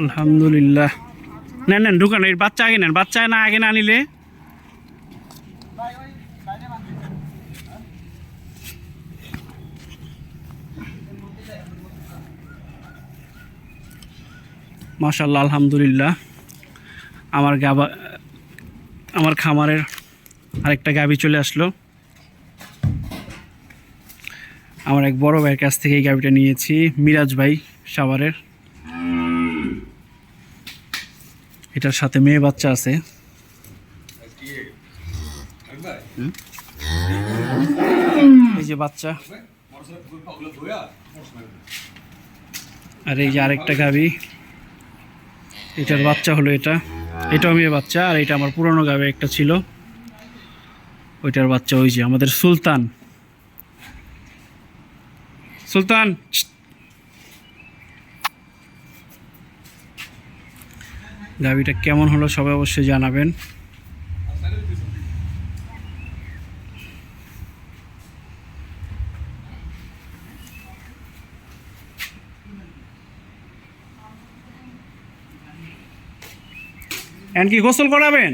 আলহামদুলিল্লাহ। নেন নেন, ঢুকান এর বাচ্চা আগে নেন, বাচ্চা না আগে না নিলে? মাশাল্লাহ আলহামদুলিল্লাহ। আমার গাবা আমার খামারের আরেকটা গাবি চলে আসলো। আমার এক বড় ভাইয়ের কাছ থেকে এই গাবিটা নিয়েছি, মিরাজ ভাই সাভারের। এটার সাথে মেয়ে বাচ্চা আছে। এই যে বাচ্চা। আর এই যে আরেকটা গাবি। এটার বাচ্চা হলো এটা। এটাও মেয়ে বাচ্চা, আর এটা আমার পুরনো গাবে একটা ছিল। ওইটার বাচ্চা ওই যে আমাদের সুলতান। সুলতান গাবিটা কেমন হলো সবাই অবশ্যই জানাবেন। কি গোসল করাবেন?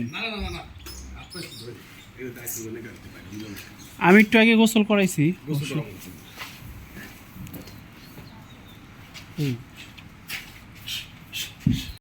আমি একটু আগে গোসল করাইছি। 嗯。